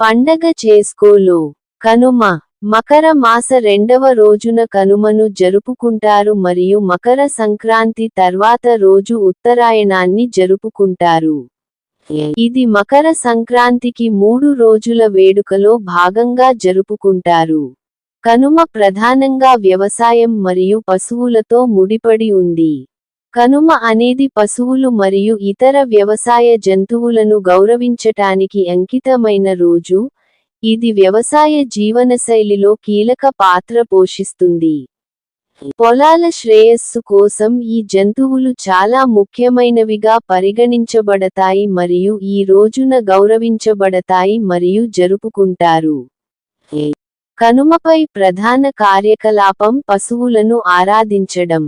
పండగ చేసుకోలో. కనుమ. మకర మాస రెండవ రోజున కనుమను జరుపుకుంటారు మరియు మకర సంక్రాంతి తర్వాత రోజు ఉత్తరాయణాన్ని జరుపుకుంటారు. ఇది మకర సంక్రాంతికి మూడు రోజుల వేడుకలో భాగంగా జరుపుకుంటారు. కనుమ ప్రధానంగా వ్యవసాయం మరియు పశువులతో ముడిపడి ఉంది. కనుమ అనేది పశువులు మరియు ఇతర వ్యవసాయ జంతువులను గౌరవించటానికి అంకితమైన రోజు. ఇది వ్యవసాయ జీవనశైలిలో కీలక పాత్ర పోషిస్తుంది. పొలాల శ్రేయస్సు కోసం ఈ జంతువులు చాలా ముఖ్యమైనవిగా పరిగణించబడతాయి మరియు ఈ రోజున గౌరవించబడతాయి మరియు జరుపుకుంటారు. కనుమపై ప్రధాన కార్యకలాపం పశువులను ఆరాధించడం.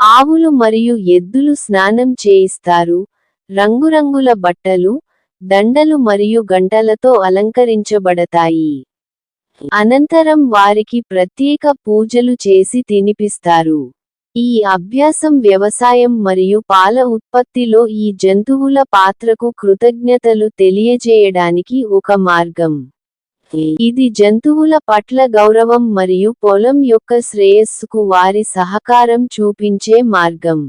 ఆవులు మరియు ఎద్దులు స్నానం చేయిస్తారు. రంగురంగుల బట్టలు దండలు మరియు గంటలతో అలంకరించబడతాయి. అనంతరం వారికి ప్రత్యేక పూజలు చేసి తినిపిస్తారు. ఈ అభ్యాసం వ్యవసాయం మరియు పాల ఉత్పత్తిలో ఈ జంతువుల పాత్రకు కృతజ్ఞతలు తెలియజేయడానికి ఒక మార్గం. ఇది జంతువుల పట్ల గౌరవం మరియు పొలం యొక్క శ్రేయస్సుకు వారి సహకారం చూపించే మార్గం.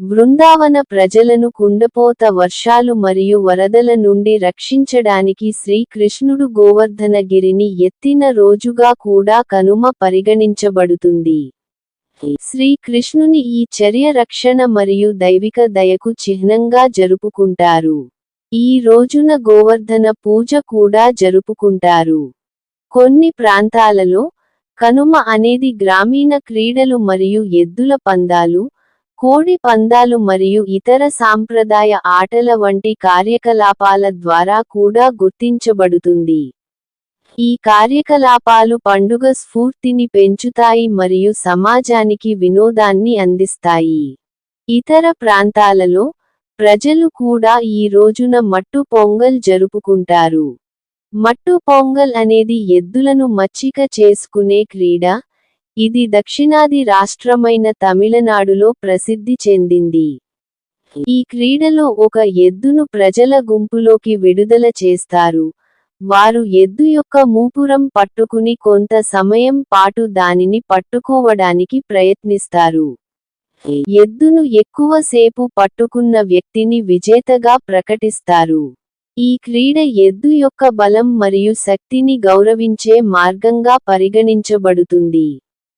బృందావన ప్రజలను కుండపోత వర్షాలు మరియు వరదల నుండి రక్షించడానికి శ్రీకృష్ణుడు గోవర్ధన గిరిని ఎత్తిన రోజుగా కూడా కనుమ పరిగణించబడుతుంది. శ్రీకృష్ణుని ఈ చర్య రక్షణ మరియు దైవిక దయకు చిహ్నంగా జరుపుకుంటారు. ఈ రోజున గోవర్ధన పూజ కూడా జరుపుకుంటారు. కొన్ని ప్రాంతాలలో కనుమ అనేది గ్రామీణ క్రీడలు మరియు ఎద్దుల పందాలు కోడి పందాలు మరియు ఇతర సాంప్రదాయ ఆటల వంటి కార్యకలాపాల ద్వారా కూడా గుర్తించబడుతుంది. ఈ కార్యకలాపాలు పండుగ స్ఫూర్తిని పెంచుతాయి మరియు సమాజానికి వినోదాన్ని అందిస్తాయి. ఇతర ప్రాంతాలలో ప్రజలు కూడా ఈ రోజున మట్టు పొంగల్ జరుపుకుంటారు. మట్టు పొంగల్ అనేది ఎద్దులను మచ్చిక చేసుకునే క్రీడ. ఇది దక్షిణాది రాష్ట్రమైన తమిళనాడులో ప్రసిద్ధి చెందింది. ఈ క్రీడలో ఒక ఎద్దును ప్రజల గుంపులోకి విడుదల చేస్తారు. వారు ఎద్దు యొక్క మూపురం పట్టుకుని కొంత సమయం పాటు దానిని పట్టుకోవడానికి ప్రయత్నిస్తారు. ఎద్దును ఎక్కువసేపు పట్టుకున్న వ్యక్తిని విజేతగా ప్రకటిస్తారు. ఈ క్రీడ ఎద్దు యొక్క బలం మరియు శక్తిని గౌరవించే మార్గంగా పరిగణించబడుతుంది.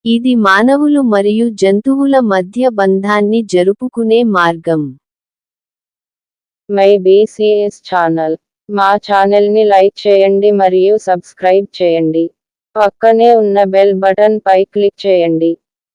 ఇది మానవులు మరియు జంతువుల మధ్య బంధాన్ని జరుపుకునే మార్గం. My BCS channel. మా ఛానల్ని లైక్ చేయండి మరియు సబ్స్క్రైబ్ చేయండి. పక్కనే ఉన్న బెల్ బటన్ పై క్లిక్ చేయండి.